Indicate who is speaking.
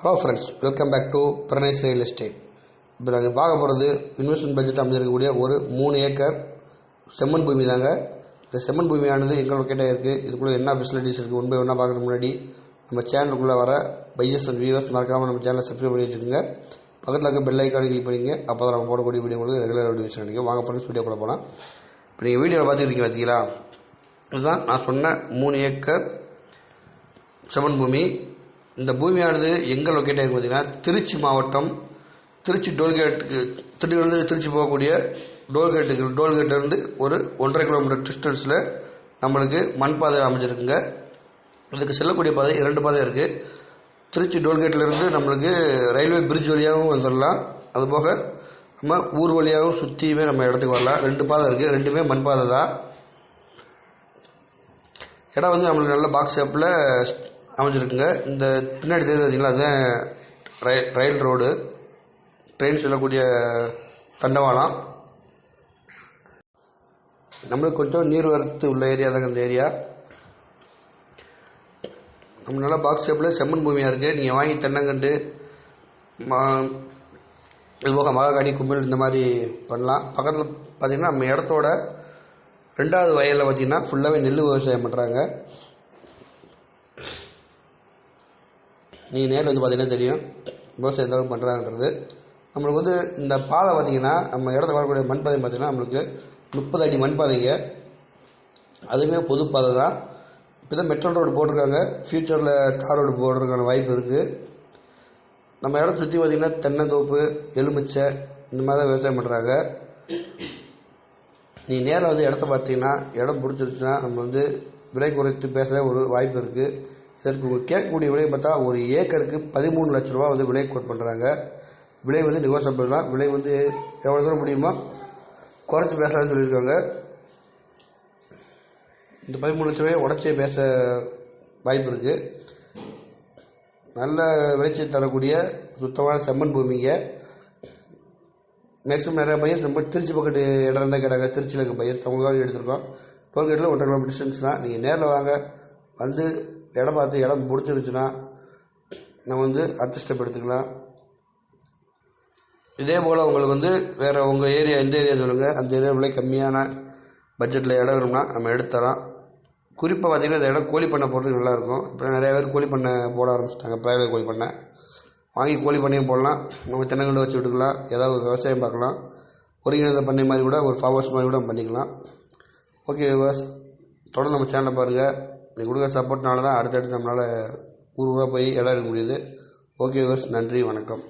Speaker 1: Hello friends welcome back to Pranesh real estate இப்போ நாங்கள் பார்க்க போகிறது இன்வெஸ்ட்மெண்ட் பட்ஜெட் அமைஞ்சிருக்கக்கூடிய ஒரு மூணு ஏக்கர் செம்மண் பூமி தாங்க. இந்த செம்மண் பூமியானது எங்கள் லொக்கேட்டாக இருக்குது இதுக்குள்ளே என்ன ஃபெசிலிட்டிஸ் இருக்குது ஒன் பை ஒன்றா பார்க்குறதுக்கு முன்னாடி நம்ம சேனலுக்குள்ளே வர பையர்ஸ் அண்ட் வியூவர்ஸ் மறக்காமல் நம்ம சேனலை சப்ஸ்கிரைப் பண்ணி வச்சுக்கோங்க. பக்கத்தில் இருக்க பெல் ஐக்கானு கிளிக் பண்ணிங்க அப்போ தான் நம்ம போடக்கூடிய வீடியோ உங்களுக்கு ரெகுலர் வீடியோ வச்சுருக்கீங்க வாங்க ஃப்ரெண்ட்ஸ் வீடியோ கூட போகலாம் இப்போ நீங்கள் வீடியோவில் பார்த்துக்கிட்டீங்க பார்த்தீங்களா இதுதான் நான் சொன்ன மூணு ஏக்கர் செம்மண் பூமி. இந்த பூமியானது எங்கே லொக்கேட் ஆகிருக்கு பார்த்தீங்கன்னா திருச்சி மாவட்டம் திருச்சி டோல்கேட்டுக்கு திருச்சியிலிருந்து திருச்சி போகக்கூடிய டோல்கேட்டுக்கு டோல்கேட்டிலேருந்து ஒரு ஒன்றரை கிலோமீட்டர் டிஸ்டன்ஸில் நம்மளுக்கு மண் பாதை அமைஞ்சிருக்குங்க. இதுக்கு செல்லக்கூடிய பாதை இரண்டு பாதை இருக்குது திருச்சி டோல்கேட்லேருந்து நம்மளுக்கு ரயில்வே பிரிட்ஜ் வழியாகவும் வந்துடலாம் அதுபோக நம்ம ஊர் வழியாகவும் சுற்றியுமே நம்ம இடத்துக்கு வரலாம். ரெண்டு பாதை இருக்குது ரெண்டுமே மண் பாதை தான். இடம் வந்து நம்மளுக்கு நல்ல பாக்ஸ் ஷேப்பில் அமைஞ்சிருக்குங்க. இந்த பின்னாடி தெரியுது பார்த்தீங்களா அதுதான் ரயில் ரயில் ரோடு. ட்ரெயின் செல்லக்கூடிய தண்டவாளம். நம்மளுக்கு கொஞ்சம் நீர்வரத்து உள்ள ஏரியா தாங்க இந்த ஏரியா நம்ம நல்லா பாக்ஸ் ஷேப்பில் செம்மண் பூமியாக இருக்குது நீங்கள் வாங்கி தென்னங்கண்டு மா இது போக மகாகாணி கும்பில் இந்த மாதிரி பண்ணலாம். பக்கத்தில் பார்த்தீங்கன்னா நம்ம இடத்தோட ரெண்டாவது வயலில் பார்த்தீங்கன்னா ஃபுல்லாகவே நெல் விவசாயம் பண்ணுறாங்க நீங்கள் நேரில் வந்து பார்த்தீங்கன்னா தெரியும். விவசாயம் எந்த அளவுக்கு பண்ணுறாங்கன்றது நம்மளுக்கு வந்து இந்த பாதை பார்த்தீங்கன்னா நம்ம இடத்துல வரக்கூடிய மண் பாதை பார்த்தீங்கன்னா நம்மளுக்கு முப்பது அடி மண் பாதைங்க. அதுவுமே பொது பாதை தான். இப்போ தான் மெட்ரோ ரோடு போட்டிருக்காங்க ஃப்யூச்சரில் தார் ரோடு போடுறதுக்கான வாய்ப்பு இருக்குது நம்ம இடத்த சுற்றி பார்த்தீங்கன்னா தென்னந்தோப்பு எலுமிச்சை இந்த மாதிரி தான் விவசாயம் பண்ணுறாங்க நீ நேரில் வந்து இடத்த பார்த்தீங்கன்னா இடம் பிடிச்சிருச்சுன்னா நம்ம வந்து விலை குறைத்து பேச ஒரு வாய்ப்பு இருக்குது இதற்கு கேட்கக்கூடிய விலை பார்த்தா ஒரு ஏக்கருக்கு பதிமூணு லட்ச ரூபா வந்து விலை கோட் பண்ணுறாங்க விலை வந்து நெகோசியபிள் தான் விலை வந்து எவ்வளோ தூரம் முடியுமோ? குறைச்சி பேசலாம்னு சொல்லியிருக்காங்க. இந்த பதிமூணு லட்ச ரூபாயை உடச்சி பேச வாய்ப்பு இருக்குது நல்ல விளைச்சல் தரக்கூடிய சுத்தமான செம்மண் பூமிங்க. மேக்ஸிமம் நிறைய பையன் ரொம்ப திருச்சி பக்கத்து இடம் தான் கேட்டாங்க. திருச்சியில் இருக்க பையர்ஸ் அவங்களுக்காக எடுத்திருக்கோம். டோல்கேட்டில் ஒன்றரை கிலோமீட்டர் டிஸ்டன்ஸ் தான். நீங்கள் நேரில் வாங்க. வந்து இடம் பார்த்து இடம் பிடிச்சிருந்துச்சுன்னா நம்ம வந்து அடுத்த ஸ்டெப் எடுத்துக்கலாம் இதே போல் உங்களுக்கு வந்து வேறு உங்கள் ஏரியா எந்த ஏரியா சொல்லுங்கள் அந்த ஏரியா விலை கம்மியான பட்ஜெட்டில் இடம் வேணும்னா நம்ம எடுத்து தரோம் குறிப்பாக பார்த்திங்கன்னா இந்த இடம் கோழி பண்ணை போடுறதுக்கு நல்லாயிருக்கும் இப்போ நிறையா பேர் கோழி பண்ணை போட ஆரம்பிச்சிட்டாங்க. ப்ரைவேட் கோழி பண்ணை. வாங்கி கோழி பண்ணையும் போடலாம். நம்ம தென்னங்கண்டு வச்சு விட்டுக்கலாம். ஏதாவது ஒரு விவசாயம் பார்க்கலாம். ஒருங்கிணைந்த பண்ணை மாதிரி கூட ஒரு ஃபார்மர்ஸ் மாதிரி கூட பண்ணிக்கலாம். ஓகே தொடர்ந்து நம்ம சேனலை பாருங்கள் நீங்கள் கொடுக்குற சப்போர்ட்னால தான் அடுத்தடுத்து நம்மளால் ஊர் ஊராக போய் இடம் எடுக்க முடியுது. ஓகே விவாஸ் நன்றி வணக்கம்.